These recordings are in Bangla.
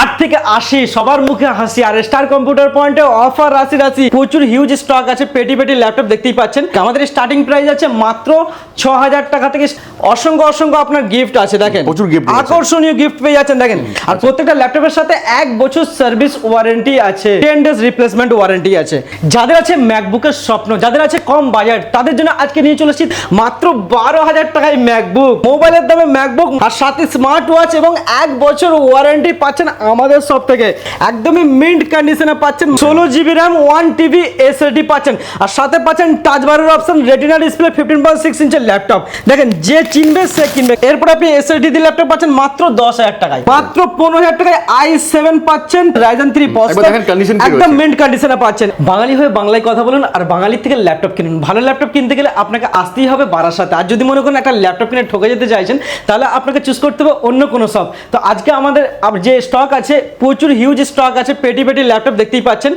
আট থেকে আশি, সবার মুখে হাসি। আর স্টার কম্পিউটার পয়েন্টে অফার রাশি রাশি। প্রচুর হিউজ স্টক আছে, পেটি পেটি ল্যাপটপ দেখতেই পাচ্ছেন। আমাদের স্টার্টিং প্রাইস আছে মাত্র ছ হাজার টাকা থেকে অসংখ্য অসংখ্য আপনার গিফট আছে দেখেন। প্রচুর রয়েছে। আকর্ষণীয় গিফট পেয়ে যাচ্ছেন দেখেন। আর প্রত্যেকটা ল্যাপটপের সাথে এক বছর সার্ভিস ওয়ারেন্টি আছে। টেন ডেজ রিপ্লেসমেন্ট ওয়ারেন্টি আছে। যাদের আছে ম্যাকবুকের স্বপ্ন যাদের আছে কম বাজেট তাদের জন্য আজকে নিয়ে চলে এসেছি মাত্র বারো হাজার টাকায় ম্যাকবুক মোবাইলের দামে ম্যাকবুক আর সাথে স্মার্ট ওয়াচ এবং এক বছর ওয়ারেন্টি পাচ্ছেন আমাদের সব থেকে। একদমই মিন্ট কন্ডিশনে পাচ্ছেন। ষোলো GB RAM one TB SSD পাচ্ছেন। আর সাথে পাচ্ছেন টাচ বারের option retina display fifteen point six ইঞ্চের laptop দেখেন যে চিনবে সে কিনবে। এরপর আপনি এসএসডি দিয়ে ল্যাপটপ পাচ্ছেন মাত্র দশ হাজার টাকায়। মাত্র পনেরো হাজার টাকায় আই সেভেন পাচ্ছেন রাইজেন থ্রি একদম। মিন্ট কন্ডিশনে পাচ্ছেন। বাঙালি হয়ে বাংলায় কথা বলুন আর বাঙালির থেকে ল্যাপটপ কিনুন। ভালো ল্যাপটপ কিনতে গেলে আপনাকে আসতেই হবে বারাসাতে। আর যদি মনে করেন একটা ল্যাপটপ কিনে ঠকে যেতে চাইছেন তাহলে আপনাকে চুজ করতে হবে অন্য কোনো শপ তো আজকে আমাদের যে স্টক আছে প্রচুর হিউজ স্টক আছে পেটি পেটি ল্যাপটপ দেখতেই পাচ্ছেন।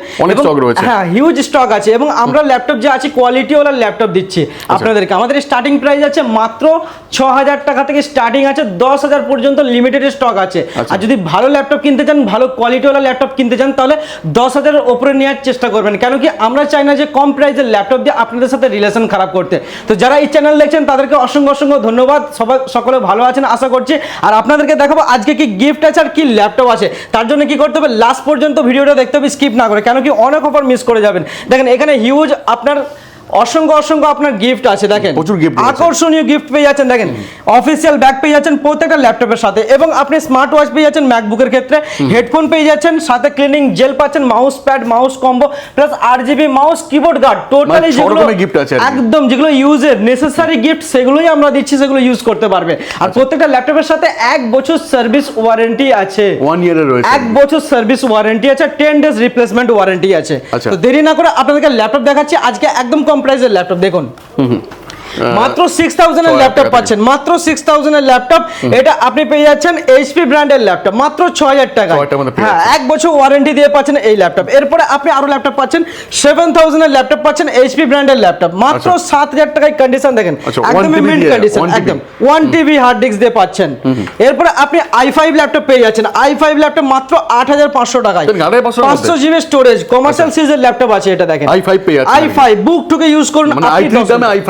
হ্যাঁ হিউজ স্টক আছে। এবং আমরা ল্যাপটপ যে আছে কোয়ালিটি ওয়ালা ল্যাপটপ দিচ্ছি আচ্ছা। আপনাদেরকে। আমাদের স্টার্টিং প্রাইস আছে মাত্র ছ হাজার টাকা থেকে স্টার্টিং আছে দশ হাজার পর্যন্ত লিমিটেড স্টক আছে। আচ্ছা। আর যদি ভালো ল্যাপটপ কিনতে চান ভালো কোয়ালিটিওয়ালা ল্যাপটপ কিনতে চান তাহলে দশ হাজারের ওপরে নেওয়ার চেষ্টা করবেন। কেন কি আমরা চাই না যে কম প্রাইসের ল্যাপটপ দিয়ে আপনাদের সাথে রিলেশন খারাপ করতে। তো যারা এই চ্যানেল দেখছেন তাদেরকে অসংখ্য অসংখ্য ধন্যবাদ। সবাই সকলে ভালো আছেন আশা করছি। আর আপনাদেরকে দেখাবো আজকে কি গিফট আছে আর কি ল্যাপটপ আছে। তার জন্য কি করতে হবে? লাস্ট পর্যন্ত ভিডিওটা দেখতে হবে স্কিপ না করে। কেন কি অনেক অফার মিস করে যাবেন। দেখেন এখানে হিউজ আপনার অসংখ্য অসংখ্য আপনার গিফট আছে দেখেন। প্রচুর রয়েছে। আকর্ষণীয় গিফট পেয়ে যাচ্ছেন দেখেন। অফিসিয়াল ব্যাগ পেয়ে যাচ্ছেন প্রত্যেকটা ল্যাপটপের সাথে এবং আপনি স্মার্ট ওয়াচ পেয়ে যাচ্ছেন ম্যাকবুকের ক্ষেত্রে। হেডফোন পেয়ে যাচ্ছেন সাথে ক্লিনিং জেল পাচ্ছেন mouse pad mouse combo plus আট GB mouse keyboard guard totally যেগুলো gift আছে একদম যেগুলো ইউজের নেসেসারি গিফট সেগুলোই আমরা দিচ্ছি সেগুলো ইউজ করতে পারবে। আর প্রত্যেকটা ল্যাপটপের সাথে এক বছর সার্ভিস ওয়ারেন্টি আছে। ওয়ান ইয়ারের রয়েছে। এক বছর সার্ভিস ওয়ারেন্টি আছে টেন ডেজ রিপ্লেসমেন্ট ওয়ারেন্টি আছে। আচ্ছা। তো দেরি না করে আপনাদেরকে ল্যাপটপ দেখাচ্ছি আজকে একদম কম প্রাইসের ল্যাপটপ দেখুন। মাত্র সিক্স থাউজেন্ডের ল্যাপটপ পাচ্ছেন। মাত্র সিক্স থাউজেন্ডের ল্যাপটপ এটা আপনি পেয়ে যাচ্ছেন এইচপি ব্র্যান্ডের ল্যাপটপ মাত্র হাজার টাকা ছয় হাজার পেয়ে হ্যাঁ এক বছর ওয়ারেন্টি দিয়ে পাচ্ছেন এই ল্যাপটপ এরপরে আপনি আরও ল্যাপটপ পাচ্ছেন। সেভেন থাউজেন্ডের ল্যাপটপ পাচ্ছেন এইচপি ব্র্যান্ডের ল্যাপটপ মাত্র আচ্ছা। সাত হাজার টাকায় কন্ডিশন দেখেন। আচ্ছা, একদমই মিন্ট কন্ডিশন একদম। ওয়ান টিবি হার্ড ডিস্ক দিয়ে পাচ্ছেন। এরপরে আপনি আই ফাইভ ল্যাপটপ পেয়ে যাচ্ছেন। আই ফাইভ ল্যাপটপ মাত্র আট হাজার পাঁচশো টাকায়। দেখেন, 8,500 পাঁচশো জিবি স্টোরেজ কমার্শিয়াল সিরিজের ল্যাপটপ আছে এটা দেখেন। i5 পেয়ে যাচ্ছেন আই ফাইভ বুক টুকে ইউজ করুন মানে আপনি i3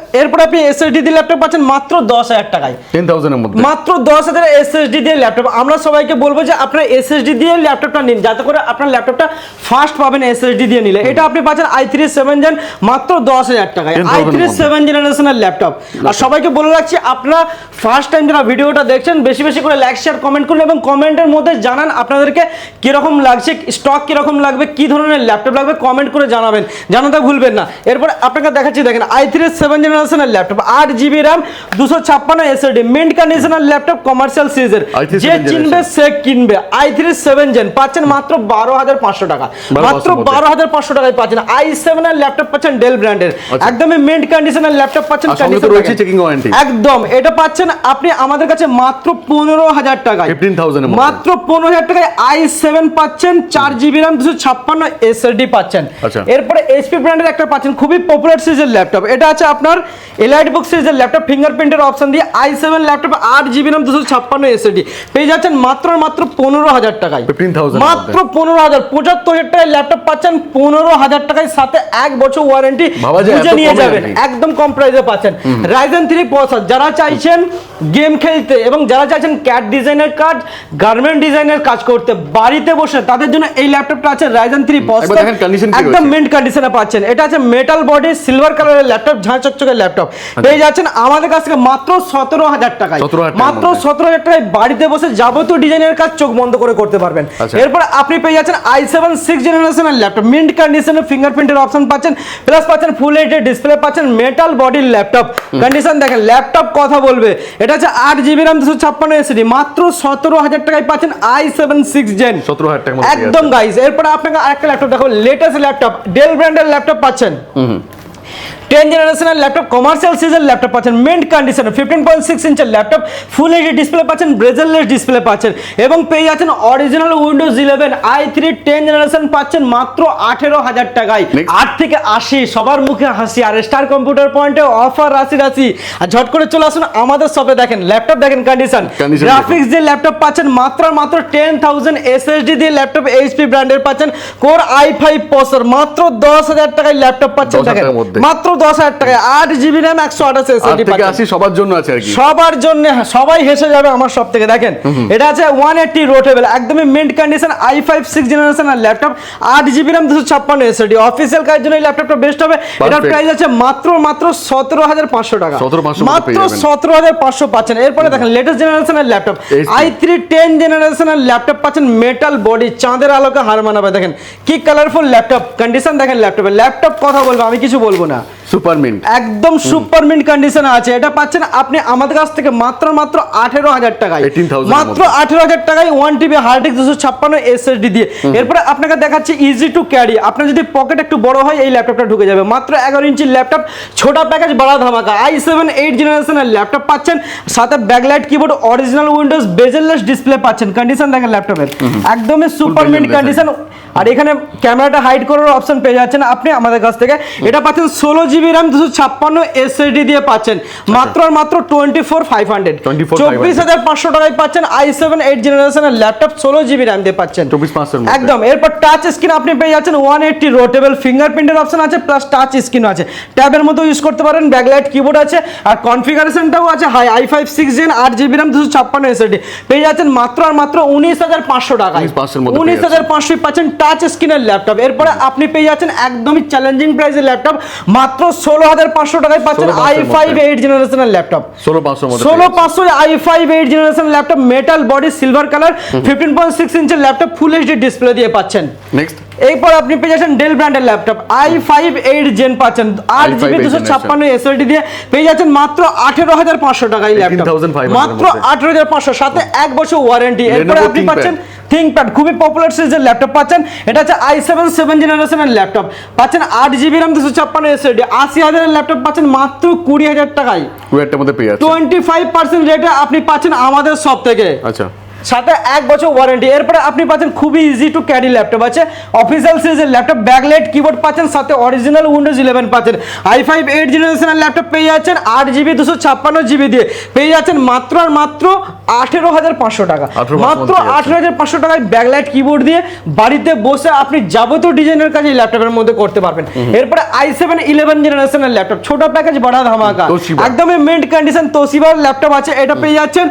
এরপরে আপনি এসএসডি দিয়ে ল্যাপটপ পাচ্ছেন মাত্র দশ হাজার টাকায়। টেন থাউজেন্ডের মধ্যে। মাত্র দশ হাজার এসএসডি দিয়ে ল্যাপটপ আমরা সবাইকে বলব যে আপনার এসএসডি দিয়ে ল্যাপটপটা নিন যাতে করে আপনার ল্যাপটপটা ফাস্ট পাবেন এসএসডি দিয়ে নিলে। এটা আপনি পাচ্ছেন আই থ্রি সেভেন জেন মাত্র দশ হাজার টাকায়। 10,000 আই থ্রি সেভেন জেনারেশনের ল্যাপটপ আর সবাইকে বলে রাখছি আপনারা ফার্স্ট টাইম যারা ভিডিওটা দেখছেন বেশি বেশি করে লাইক শেয়ার কমেন্ট করুন এবং কমেন্টের মধ্যে জানান আপনাদেরকে কীরকম লাগছে স্টক কীরকম লাগবে কি ধরনের ল্যাপটপ লাগবে কমেন্ট করে জানাবেন। জানাতে ভুলবেন না। এরপর আপনাকে দেখাচ্ছি দেখেন আই থ্রি সেভেন জেনারেশনের ল্যাপটপ আট জিবি র্যাম দুশো ছাপ্পান্ন এসএসডি মিন্ট কন্ডিশনার ল্যাপটপ কমার্শিয়াল সিরিজের যে চিনবে সে কিনবে। আই থ্রি সেভেন জেন পাচ্ছেন মাত্র বারো হাজার পাঁচশো টাকা। মাত্র বারো হাজার পাঁচশো টাকায় পাচ্ছেন। আই সেভেন এর ল্যাপটপ পাচ্ছেন ডেল ব্র্যান্ডের আচ্ছা। একদমই মিন্ট কন্ডিশনের ল্যাপটপ পাচ্ছেন। একদম। এটা পাচ্ছেন আপনি আমাদের কাছে মাত্র পনেরো হাজার টাকায়। 15,000 মাত্র পনেরো হাজার টাকায় আই সেভেন পাচ্ছেন চার জিবি র্যাম দুশো ছাপ্পান্ন এসএসডি পাচ্ছেন। আচ্ছা। এরপরে এইচপি ব্র্যান্ডের একটা পাচ্ছেন। খুবই পপুলার সিরিজের ল্যাপটপ এটা আছে আপনার এলাইট বুক সিরিজের ল্যাপটপ ফিঙ্গারপ্রিন্টের অপশন দিয়ে আই সেভেন ল্যাপটপ আট জিবি র্যাম দুশো ছাপ্পান্ন এসএসডি পেয়ে যাচ্ছেন মাত্র মাত্র পনেরো হাজার টাকায়। 15,000 এর মাত্র পনেরো হাজার পঁচাত্তর হাজার টাকায় ল্যাপটপ পাচ্ছেন পনেরো হাজার টাকায় সাথে এক বছর ওয়ারেন্টি বুঝে নিয়ে যাবেন? একদম কম প্রাইসে পাচ্ছেন। রাইজেন থ্রি প্রসেসর যারা চাইছেন গেম খেলতে এবং যারা চাইছেন ক্যাট ডিজাইনের কাজ গার্মেন্ট ডিজাইনের কাজ করতে বাড়িতে বসে তাদের জন্য এই ল্যাপটপটা আছে রাইজেন থ্রি কি একদম। মিন্ট কন্ডিশনে পাচ্ছেন। এটা আছে মেটাল বডি সিলভার কালারের ল্যাপটপ ঝাঁ চকচকের ল্যাপটপ পেয়ে যাচ্ছেন আমাদের কাছ থেকে মাত্র সতেরো হাজার টাকায়। মাত্র সতেরো হাজার টাকায় বাড়িতে বসে যাবতীয় ডিজাইনের কাজ চোখ বন্ধ করে করতে পারবেন। আচ্ছা। এরপর আপনি পেয়ে যাচ্ছেন আই সেভেন সিক্স জেনারেশনের ল্যাপটপ মিন্ট কন্ডিশনের ফিঙ্গারপ্রিন্টের অপশন পাচ্ছেন প্লাস পাচ্ছেন ফুল এইচডি ডিসপ্লে পাচ্ছেন মেটাল বডির ল্যাপটপ কন্ডিশন দেখেন ল্যাপটপ কথা বলবে। এটা হচ্ছে আট জিবি র্যাম দুশো ছাপ্পান্ন এসিডি মাত্র সতেরো হাজার টাকায় পাচ্ছেন আই সেভেন সিক্স জেন 17,000 টাকার মধ্যে পেয়ে একদম গাইস এরপরে আপনাকে আরেকটা ল্যাপটপ দেখো লেটেস্ট ল্যাপটপ ডেল ব্র্যান্ডের ল্যাপটপ পাচ্ছেন। টেন জেনারেশনের ল্যাপটপ কমার্শিয়াল সিজের ল্যাপটপ পাচ্ছেন। Mint condition fifteen point six ইঞ্চের laptop full HD display পাচ্ছেন ব্রেজারলেস ডিসপ্লে পাচ্ছেন। এবং পেয়ে যাচ্ছেন original Windows eleven I three ten generation পাচ্ছেন মাত্র আঠেরো হাজার টাকায়. আট থেকে আশি সবার মুখে হাসি। আর স্টার কম্পিউটার পয়েন্টে অফার রাশি রাশি। আর ঝট করে চলে আসুন আমাদের শপে দেখেন ল্যাপটপ দেখেন কন্ডিশন গ্রাফিক্স যে ল্যাপটপ পাচ্ছেন মাত্র মাত্র টেন থাউজেন্ড এসএসডি দিয়ে ল্যাপটপ এইচপি ব্র্যান্ডের পাচ্ছেন। কোর আই ফাইভ প্রসেসর মাত্র দশ হাজার টাকায় ল্যাপটপ পাচ্ছেন দেখেন। মাত্র দশ হাজার টাকায় আট জিবি র্যাম একশো আঠাশ এসএসডি সবার জন্য আছে আর কি। সবার জন্য সবাই হেসে যাবে আমার সব থেকে। দেখেন এটা আছে ওয়ান এইটটি রোটেবল একদমই mint condition I five six generation R laptop আট জিবি র্যাম দুশো ছাপ্পান্ন এসএসডি অফিসিয়াল কাজের জন্য এই ল্যাপটপটা বেস্ট হবে। এটার প্রাইস আছে মাত্র মাত্র সতেরো হাজার পাঁচশো টাকা। মাত্র সতেরো হাজার পাঁচশো পাচ্ছেন। এরপরে দেখেন লেটেস্ট জেনারেশনের ল্যাপটপ আই থ্রি টেন জেনারেশনের ল্যাপটপ পাচ্ছেন মেটাল বডি চাঁদের আলোকে হার মানাবে। দেখেন কি কালারফুল ল্যাপটপ কন্ডিশন দেখেন ল্যাপটপে ল্যাপটপ কথা বলব আমি কিছু বলব না। Super mint. একদম সুপার মিন্ট কন্ডিশনে আছে। এটা পাচ্ছেন আপনি আমাদের কাছ থেকে মাত্র মাত্র আঠেরো হাজার টাকায়। 18,000 এর মাত্র আঠেরো হাজার টাকায় ওয়ান টিবি হার্ড ডিস্ক দুশো ছাপ্পান্ন এসএসডি দিয়ে। এরপরে আপনাকে দেখাচ্ছি ইজি টু ক্যারি আপনার যদি পকেট একটু বড় হয় এই ল্যাপটপটা ঢুকে যাবে। মাত্র এগারো ইঞ্চির ল্যাপটপ ছোটা প্যাকেজ বড়া ধামাকা। আই সেভেন এইট জেনারেশনের ল্যাপটপ পাচ্ছেন। সাথে backlight keyboard original Windows bezelless display পাচ্ছেন। কন্ডিশন দেখেন ল্যাপটপের একদমই সুপার মিন্ট কন্ডিশন আর এখানে ক্যামেরাটা হাইড করার অপশন পেয়ে যাচ্ছেন আপনি আমাদের কাছ থেকে। এটা পাচ্ছেন ষোলো জিবি র্যাম দুশো ছাপ্পান্ন এসএসডি দিয়ে পাচ্ছেন। মাত্র আর মাত্র টোয়েন্টি ফোর ফাইভ হান্ড্রেড 24,500 চব্বিশ হাজার পাঁচশো টাকায় পাচ্ছেন আই সেভেন এইট জেনারেশনের ল্যাপটপ ষোলো জিবি র্যাম দিয়ে পাচ্ছেন। 24,500 এর মধ্যে। একদম। এরপর টাচ স্ক্রিন আপনি পেয়ে যাচ্ছেন ওয়ান এইটটি রোটেবল ফিঙ্গারপ্রিন্টের অপশন আছে প্লাস টাচ স্ক্রিন আছে। ট্যাবের মতো ইউজ করতে পারেন ব্যাকলাইট কিবোর্ড আছে আর কনফিগারেশনটাও আছে high I five six gen আট জিবি র্যাম দুশো ছাপ্পান্ন এসএসডি পেয়ে যাচ্ছেন মাত্র আর মাত্র উনিশ হাজার পাঁচশো টাকায়। 19,500 এর মধ্যে পেয়ে উনিশ হাজার পাঁচশো পাচ্ছেন টাচ স্ক্রিনের ল্যাপটপ এরপরে আপনি পেয়ে যাচ্ছেন একদমই চ্যালেঞ্জিং প্রাইসের ল্যাপটপ মাত্র ষোলো হাজার পাঁচশো টাকায় পাচ্ছেন আই ফাইভ এইট জেনারেশনের ল্যাপটপ ষোলো মধ্যে ষোলো পাঁচশো I five eight generation laptop metal body silver colour fifteen point six ইঞ্চের laptop full HD display দিয়ে পাচ্ছেন। নেক্সট এরপর আপনি পেয়ে যাচ্ছেন ডেল ব্র্যান্ডের laptop I five eight gen পাচ্ছেন। আট জিবি দুশো ছাপ্পান্ন এসএলডি দিয়ে পেয়ে যাচ্ছেন মাত্র আঠেরো হাজার পাঁচশো টাকায় ল্যাপটপ মাত্র আঠেরো হাজার পাঁচশো সাথে এক বছর ওয়ারেন্টি এরপরে আপনি। পাচ্ছেন থিঙ্কপ্যাড খুবই পপুলার সিরিজের ল্যাপটপ পাচ্ছেন। এটা হচ্ছে আই সেভেন সেভেন জেনারেশনের ল্যাপটপ পাচ্ছেন আট জিবি র্যাম দুশো ছাপ্পান্ন এসএলডি আশি হাজারের ল্যাপটপ পাচ্ছেন মাত্র কুড়ি হাজার টাকায়। মধ্যে পেয়ে টোয়েন্টি ফাইভ পার্সেন্ট রেটে আপনি পাচ্ছেন আমাদের সব থেকে। আচ্ছা। সাথে এক বছর ওয়ারেন্টি এরপরে আপনি পাচ্ছেন খুবই ইজি টু ক্যারি ল্যাপটপ আছে। অফিসিয়াল সিরিজের ল্যাপটপ ব্যাকলাইট কিবোর্ড পাচ্ছেন সাথে অরিজিনাল উইন্ডোজ ইলেভেন পাচ্ছেন। আই ফাইভ এইট জেনারেশনের ল্যাপটপ পেয়ে যাচ্ছেন আট জিবি দুশো ছাপ্পান্ন জিবি দিয়ে। পেয়ে যাচ্ছেন মাত্র আর মাত্র আঠেরো হাজার পাঁচশো টাকা। মাত্র আঠেরো হাজার পাঁচশো টাকায় ব্যাকলাইট কিবোর্ড দিয়ে বাড়িতে বসে আপনি যাবতীয় ডিজাইনের কাজ এই ল্যাপটপের মধ্যে করতে পারবেন। এরপরে আই সেভেন ইলেভেন জেনারেশনের ল্যাপটপ ছোট প্যাকেজ বড় ধামাকা। একদমই মিন্ট কন্ডিশন তোশিবার ল্যাপটপ আছে। এটা পেয়ে যাচ্ছেন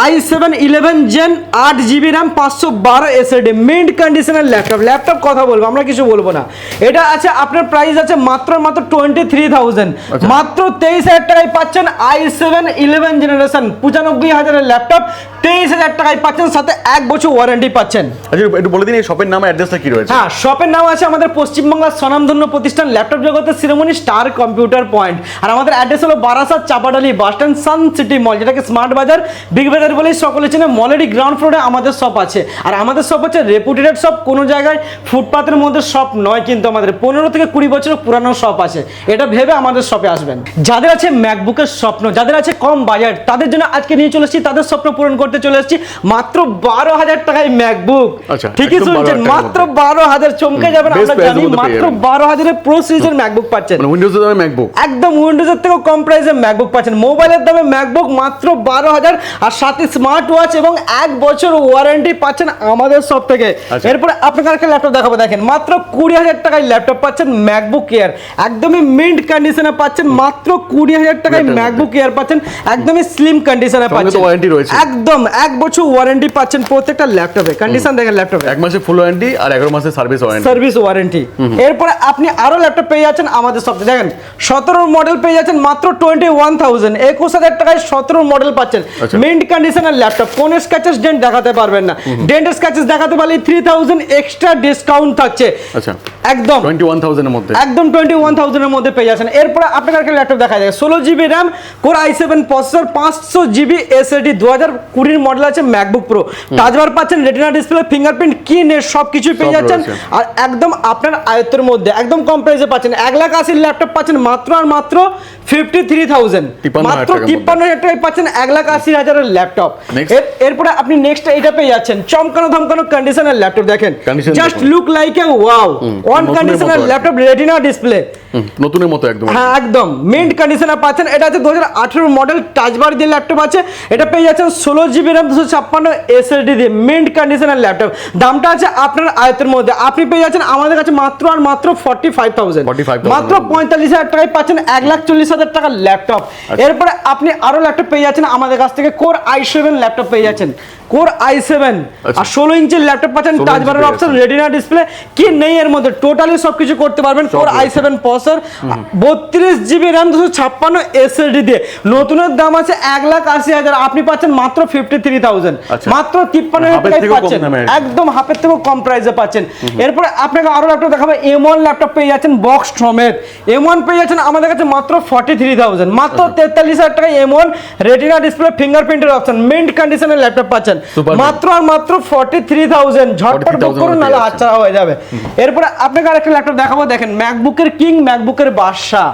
আই সেভেন ইলেভেন জেন আট জিবি র্যাম পাঁচশো বারো এসএডি মিন্ট কন্ডিশনের ল্যাপটপ ল্যাপটপ কথা বলব আমরা কিছু বলব না। এটা আছে আপনার প্রাইস আছে মাত্র মাত্র টোয়েন্টি থ্রি থাউজেন্ড। মাত্র তেইশ হাজার টাকায় পাচ্ছেন আই সেভেন ইলেভেন জেনারেশন পঁচানব্বই হাজারের ল্যাপটপ তেইশ হাজার টাকায় পাচ্ছেন সাথে এক বছর ওয়ারেন্টি পাচ্ছেন। আচ্ছা একটু বলে দিন এই শপের নাম অ্যাড্রেসটা কি রয়েছে? হ্যাঁ শপের নাম আছে আমাদের পশ্চিমবাংলার স্বনামধন্য প্রতিষ্ঠান ল্যাপটপ জগতের শিরোমণি স্টার কম্পিউটার পয়েন্ট আর আমাদের অ্যাড্রেস হলো Barasat Chapadali bus stand Sun City mall যেটাকে স্মার্ট বাজার বিগ বাজার বলেই সকলে চেনে। মলেরই গ্রাউন্ড ফ্লোরে আমাদের শপ আছে। আর আমাদের শপ হচ্ছে রেপুটেড শপ কোনো জায়গায় ফুটপাতের মধ্যে শপ নয় কিন্তু আমাদের পনেরো থেকে কুড়ি বছর পুরানো শপ আছে। এটা ভেবে আমাদের শপে আসবেন। যাদের আছে ম্যাকবুকের স্বপ্ন যাদের আছে কম বাজার তাদের জন্য আজকে নিয়ে চলে এসেছি। তাদের স্বপ্ন পূরণ করতে চলে এসেছি। মাত্র বারো হাজার টাকায় ম্যাকবুক আচ্ছা, ঠিকই শুনছেন মাত্র বারো হাজার চমকে যাবেন আমরা জানি মাত্র বারো হাজারের প্রো সিরিজের ম্যাকবুক পাচ্ছেন। মানে উইন্ডোজ দামে ম্যাকবুক একদম উইন্ডোজের থেকেও কম প্রাইসে ম্যাকবুক পাচ্ছেন। মোবাইলের দামে ম্যাকবুক মাত্র বারো হাজার আর সাথে স্মার্ট ওয়াচ এবং এক বছর ওয়ারেন্টি পাচ্ছেন আমাদের সব থেকে। আচ্ছা। এরপরে আপনাকে একটা ল্যাপটপ দেখাবো দেখেন মাত্র কুড়ি হাজার টাকায় ল্যাপটপ পাচ্ছেন ম্যাকবুক এয়ার একদমই মিন্ট কন্ডিশনে পাচ্ছেন মাত্র কুড়ি হাজার টাকায় ম্যাকবুক এয়ার পাচ্ছেন একদমই স্লিম কন্ডিশনে পাচ্ছেন। warranty একদম এক বছর ওয়ারেন্টি পাচ্ছেন প্রত্যেকটা ল্যাপটপে কন্ডিশন দেখেন ল্যাপটপে এক মাসে ফুল ওয়ারেন্টি আর এগারো মাসের সার্ভিস ওয়ারেন্টি সার্ভিস ওয়ারেন্টি এরপরে আপনি আরও ল্যাপটপ পেয়ে যাচ্ছেন আমাদের সপ্তাহে দেখেন সতেরো মডেল পেয়ে যাচ্ছেন মাত্র টোয়েন্টি ওয়ান থাউজেন্ড একুশ হাজার টাকায় সতেরো মডেল পাচ্ছেন। মিন্ট কন্ডিশনের ল্যাপটপ কোন স্ক্র্যাচেস ডেন্ট দেখাতে পারবেন না। ডেন্ট স্ক্র্যাচেস দেখাতে পারলে থ্রি থাউজেন্ড এক্সট্রা ডিসকাউন্ট থাকছে। আচ্ছা। একদম। টোয়েন্টি ওয়ান থাউজেন্ডের মধ্যে। একদম টোয়েন্টি ওয়ান থাউজেন্ডের মধ্যে পেয়ে যাচ্ছেন। এরপরে আপনাকে একটা ল্যাপটপ দেখা যায় ষোলো GB RAM core I seven processor পাঁচশো জিবি এসএসডি দু হাজার কুড়ির মডেল আছে ম্যাকবুক প্রো টাচবার পাচ্ছেন রেটিনা ডিসপ্লে ফিঙ্গারপ্রিন্ট কি নেট সব কিছুই পেয়ে যাচ্ছেন। আর একদম আপনার আয়ত্তের মধ্যে একদম কম প্রাইসে পাচ্ছেন। এক লাখ আশির ল্যাপটপ পাচ্ছেন মাত্র আর মাত্র ফিফটি থ্রি থাউজেন্ড মাত্র তিপ্পান্ন হাজার টাকায় পাচ্ছেন এক লাখ আশি হাজারের ল্যাপটপ এরপরে আপনি নেক্সট এটা পেয়ে যাচ্ছেন। চমকানো ধমকানো কন্ডিশনের ল্যাপটপ দেখেন। Just look like a wow on কন্ডিশনের ল্যাপটপ রেটিনা ডিসপ্লে নতুনের মতো একদম হ্যাঁ একদম। মিন্ট কন্ডিশনে পাচ্ছেন। এটা হচ্ছে দু হাজার আঠেরো মডেল টাচবার যে ল্যাপটপ আছে এটা পেয়ে যাচ্ছেন ষোলো জিবি র্যাম দুশো ছাপ্পান্ন এসএসডি দিয়ে মিন্ট কন্ডিশনের ল্যাপটপ দামটা আছে আপনার আয়তের মধ্যে। আপনি পেয়ে যাচ্ছেন আমাদের কাছে মাত্র আর মাত্র ফর্টি ফাইভ থাউজেন্ড মাত্র পঁয়তাল্লিশ হাজার টাকায় পাচ্ছেন এক লাখ চল্লিশ হাজার টাকার ল্যাপটপ এরপরে আপনি আরও ল্যাপটপ পেয়ে যাচ্ছেন আমাদের কাছ থেকে কোর আই সেভেন ল্যাপটপ পেয়ে যাচ্ছেন। কোর আই সেভেন আচ্ছা। আর ষোলো ইঞ্চির ল্যাপটপ পাচ্ছেন 16 টাচবারের অপশন। রেটিনা ডিসপ্লে কি নেই এর মধ্যে? টোটালি সবকিছু করতে পারবেন কোর আই সেভেন প্রসেসর বত্রিশ জিবি র্যাম দুশো ছাপ্পান্ন এসএসডি দিয়ে। নতুনের দাম আছে এক লাখ আশি হাজার। আপনি পাচ্ছেন মাত্র ফিফটি আচ্ছা। মাত্র তিপ্পান্ন হাজার হাফের টাকায় থেকেও কম পাচ্ছেন। একদম হাফের থেকেও কম প্রাইসে পাচ্ছেন। এরপরে আপনাকে আরও ল্যাপটপ দেখাবো। ল্যাপটপ পেয়ে যাচ্ছেন বক্স সমেত। পেয়ে যাচ্ছেন আমাদের কাছে মাত্র ফর্টি থ্রি থাউজেন্ড মাত্র আচ্ছা। টাকায় রেটিনা ডিসপ্লে ফিঙ্গারপ্রিন্টের অপশন মিন্ট কন্ডিশনের ল্যাপটপ পাচ্ছেন। মাত্র আর মাত্র ফর্টি থ্রি থাউজেন্ড ঝটপট বুক করুন পেয়ে হাতছাড়া হয়ে যাবে। এরপরে আপনাকে আরেকটা ল্যাপটপ দেখাবো। দেখেন ম্যাকবুকের কিং ম্যাকবুকের বাদশা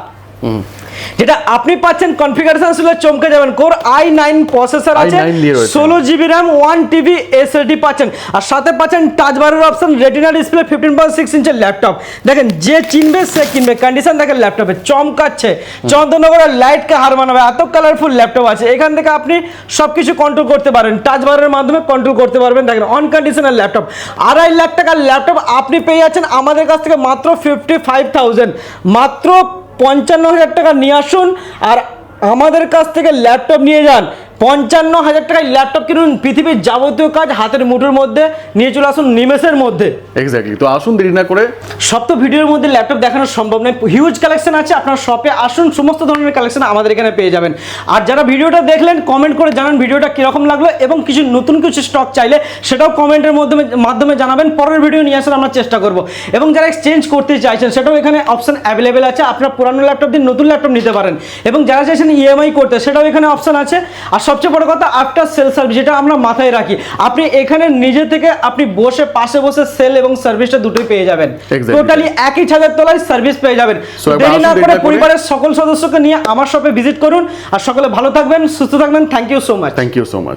যেটা আপনি পাচ্ছেন কনফিগারেশন ছিল চমকে যাবেন। কোর আই নাইন প্রসেসর আছে i9 ষোলো GB RAM one TB SSD পাচ্ছেন। আর সাথে পাচ্ছেন টাচ বারের option retina display fifteen point six ইঞ্চের laptop দেখেন যে চিনবে সে কিনবে। কন্ডিশন দেখেন ল্যাপটপে চমকাচ্ছে। চন্দ্রনগরের লাইটকে হার মানাবে। এত কালারফুল ল্যাপটপ আছে। এখান থেকে আপনি সব কিছু কন্ট্রোল করতে পারেন। টাচ বারের মাধ্যমে কন্ট্রোল করতে পারবেন। দেখেন অন কন্ডিশনের ল্যাপটপ আড়াই লাখ টাকার ল্যাপটপ আপনি পেয়ে যাচ্ছেন আমাদের কাছ থেকে মাত্র ফিফটি ফাইভ থাউজেন্ড মাত্র পঞ্চান্ন হাজার টাকা নিয়ে আসুন আর আমাদের কাছ থেকে ল্যাপটপ নিয়ে যান। পঞ্চান্ন হাজার টাকায় ল্যাপটপ কিনুন পৃথিবীর যাবতীয় কাজ হাতের মুঠোর মধ্যে। নিয়ে চলে আসুন নিমেষের মধ্যে। এক্স্যাক্টলি তো আসুন দেরি না করে। সব তো ভিডিওর মধ্যে ল্যাপটপ দেখানো সম্ভব নয়। হিউজ কালেকশন আছে আপনার শপে আসুন সমস্ত ধরনের কালেকশন আমাদের এখানে পেয়ে যাবেন। আর যারা ভিডিওটা দেখলেন কমেন্ট করে জানান ভিডিওটা কীরকম লাগল এবং কিছু নতুন কিছু স্টক চাইলে সেটাও কমেন্টের মাধ্যমে মাধ্যমে জানাবেন। পরের ভিডিও নিয়ে আসার আমরা চেষ্টা করব। এবং যারা এক্সচেঞ্জ করতে চাইছেন সেটাও এখানে অপশন অ্যাভেলেবেল আছে। আপনার পুরানো ল্যাপটপ দিয়ে নতুন ল্যাপটপ নিতে পারেন। এবং যারা চাইছেন ইএমআই করতে সেটাও এখানে অপশন আছে। আর সবচেয়ে বড় কথা আফটার সেল সার্ভিস যেটা আমরা মাথায় রাখি। আপনি এখানে নিজে থেকে আপনি বসে পাশে বসে সেল এবং সার্ভিসটা দুটোই পেয়ে যাবেন। টোটালি একই ছাদের তলায় সার্ভিস পেয়ে যাবেন। দেরি না করে পরিবারের সকল সদস্যকে নিয়ে আমার শপে ভিজিট করুন। আর সকলে ভালো থাকবেন সুস্থ থাকবেন। Thank you so much thank you so much